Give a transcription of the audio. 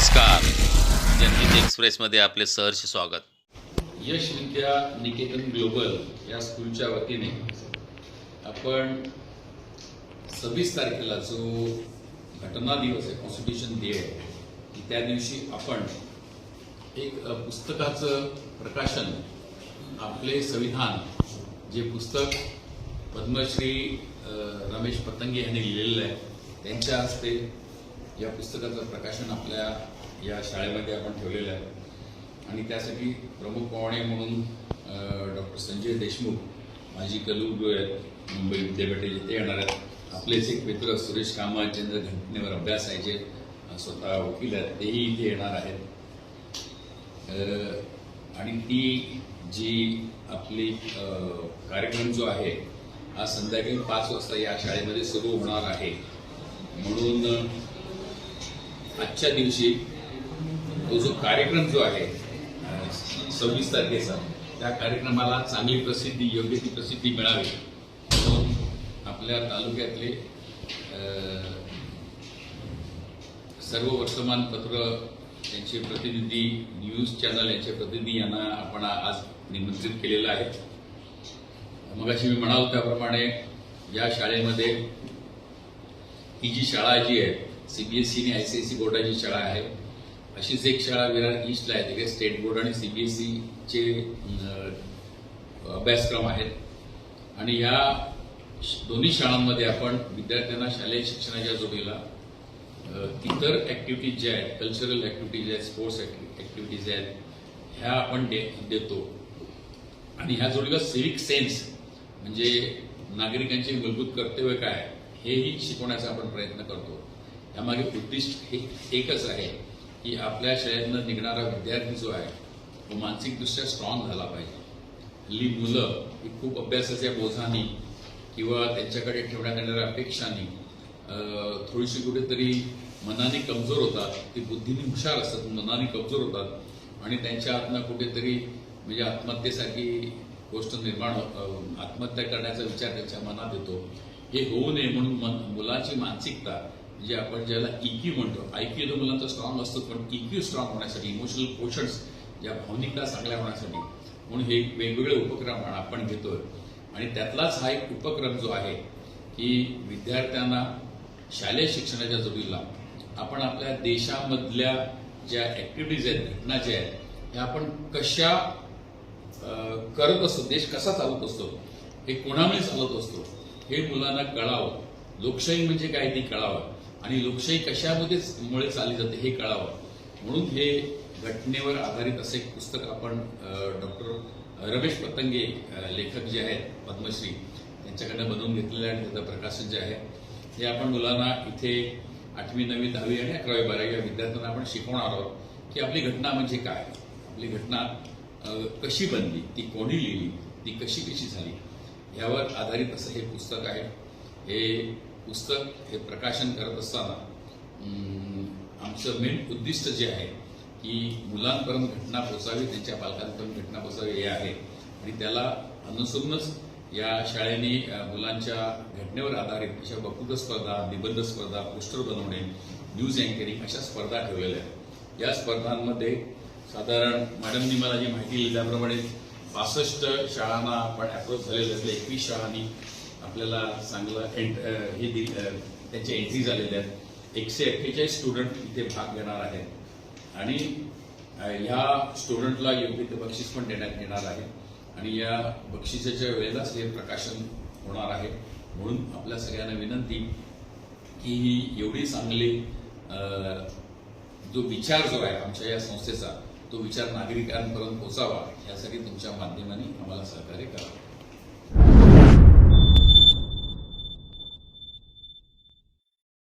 नमस्कार. जनहित एक्सप्रेसमध्ये आपले सहर्ष स्वागत. यश विद्या निकेतन ग्लोबल या स्कूलच्या वतीने आपण सव्वीस तारखेला जो घटना दिवस आहे कॉन्स्टिट्यूशन डे आहे त्या दिवशी आपण एक पुस्तकाचं प्रकाशन आपले संविधान जे पुस्तक पद्मश्री रमेश पतंगे यांनी लिहिलेलं आहे त्यांच्या हस्ते या पुस्तकाचं प्रकाशन आपल्या या शाळेमध्ये आपण ठेवलेलं आहे. आणि त्यासाठी प्रमुख पाहुणे म्हणून डॉक्टर संजय देशमुख माजी कलुगुरू आहेत मुंबई विद्यापीठाचे ते येणार आहेत. आपलेच एक मित्र सुरेश कामत ज्यांचा घटनेवर अभ्यास आहे जे स्वतः वकील आहेत तेही इथे येणार आहेत. आणि ती जी आपली कार्यक्रम जो आहे आज संध्याकाळी पाच वाजता या शाळेमध्ये सुरू होणार आहे. म्हणून आजच्या दिवशी तो जो कार्यक्रम जो आहे सव्वीस तारखेचा त्या कार्यक्रमाला चांगली प्रसिद्धी योग्य ती प्रसिद्धी मिळावी म्हणून आपल्या तालुक्यातले सर्व वर्तमानपत्र यांचे प्रतिनिधी न्यूज चॅनल यांचे प्रतिनिधी यांना आपण आज निमंत्रित केलेलं आहे. मगाशी मी म्हणालो त्याप्रमाणे या शाळेमध्ये ही जी शाळा जी आहे सीबीएसई आणि आयसीएसई बोर्डाची शाळा आहे. अशीच एक शाळा विरार ईस्टला आहे तिथे स्टेट बोर्ड आणि सीबीएसईचे अभ्यासक्रम आहेत. आणि या दोन्ही शाळांमध्ये आपण विद्यार्थ्यांना शालेय शिक्षणाच्या जोडीला इतर ऍक्टिव्हिटीज ज्या आहेत कल्चरल ऍक्टिव्हिटीज आहेत स्पोर्ट्स ऍक्टिव्हिटीज आहेत ह्या आपण दे देतो. आणि ह्या जोडीला सिविक सेन्स म्हणजे नागरिकांचे मूलभूत कर्तव्य काय हेही शिकवण्याचा आपण प्रयत्न करतो. यामागे उद्दिष्ट हे एकच आहे की आपल्या शाळेतनं निघणारा विद्यार्थी जो आहे तो मानसिकदृष्ट्या स्ट्रॉंग झाला पाहिजे. हल्ली मुलं ही खूप अभ्यासाच्या बोझानी किंवा त्यांच्याकडे ठेवण्यात येणाऱ्या अपेक्षांनी थोडीशी कुठेतरी मनाने कमजोर होतात. ती बुद्धीने हुशार असतात मनाने कमजोर होतात. आणि त्यांच्या आतनं कुठेतरी म्हणजे आत्महत्येसारखी गोष्ट निर्माण हो- आत्महत्या करण्याचा विचार त्यांच्या मनात येतो. हे होऊ नये म्हणून मन मुलाची मानसिकता जे आपण ज्याला इक्यू म्हणतो आयक्यू तर मुलांचा स्ट्रॉंग असतो पण इक्यू स्ट्रॉंग होण्यासाठी इमोशनल पोर्शन्स या भावनिकता चांगल्या होण्यासाठी म्हणून हे वेगवेगळे उपक्रम आपण घेतोय. आणि त्यातलाच हा एक उपक्रम जो आहे की विद्यार्थ्यांना शालेय शिक्षणाच्या जोडीला आपण आपल्या देशामधल्या ज्या ॲक्टिव्हिटीज आहेत घटना ज्या आहेत ह्या आपण कशा करत असतो देश कसा चालत असतो हे कोणामुळे चालत असतो हे मुलांना कळावं. लोकशाही म्हणजे काय ती कळावं. आणि लोकशाही कशामध्ये मुळे चालली जाते हे कळावं. म्हणून हे घटनेवर आधारित असे एक पुस्तक आपण डॉक्टर रमेश पतंगे लेखक जे आहेत पद्मश्री त्यांच्याकडनं बनवून घेतलेलं आहे आणि त्याचं प्रकाशन जे आहे हे आपण मुलांना इथे आठवी नववी दहावी आणि अकरावी बारावी या विद्यार्थ्यांना आपण शिकवणार आहोत की आपली घटना म्हणजे काय? आपली घटना कशी बनली? ती कोणी लिहिली? ती कशी कशी झाली? यावर आधारित असं हे पुस्तक आहे. हे पुस्तक हे प्रकाशन करत असताना आमचं मेन उद्दिष्ट जे आहे की मुलांपर्यंत घटना पोचावी त्यांच्या पालकांपर्यंत घटना पोचावी हे आहे. आणि त्याला अनुसरूनच या शाळेने मुलांच्या घटनेवर आधारित अशा वक्तृत्व स्पर्धा निबंध स्पर्धा पोस्टर बनवणे न्यूज अँकरिंग अशा स्पर्धा ठेवलेल्या आहेत. या स्पर्धांमध्ये साधारण मॅडमनी मला जी माहिती दिल्याप्रमाणे पासष्ट शाळांना आपण अप्रोच झालेले असले एकवीस शाळांनी आपल्याला चांगलं एंट हे दिल त्याच्या एंट्री झालेल्या आहेत. एकशे अठ्ठेचाळीस स्टुडंट इथे भाग घेणार आहेत. आणि ह्या स्टुडंटला योग्य ते बक्षीस पण देण्यात येणार आहे. आणि या बक्षिसाच्या वेळेलाच हे प्रकाशन होणार आहे. म्हणून आपल्या सगळ्यांना विनंती की ही एवढी चांगली जो विचार जो आहे आमच्या या संस्थेचा तो विचार नागरिकांपर्यंत पोचावा यासाठी तुमच्या माध्यमाने आम्हाला सहकार्य करावं.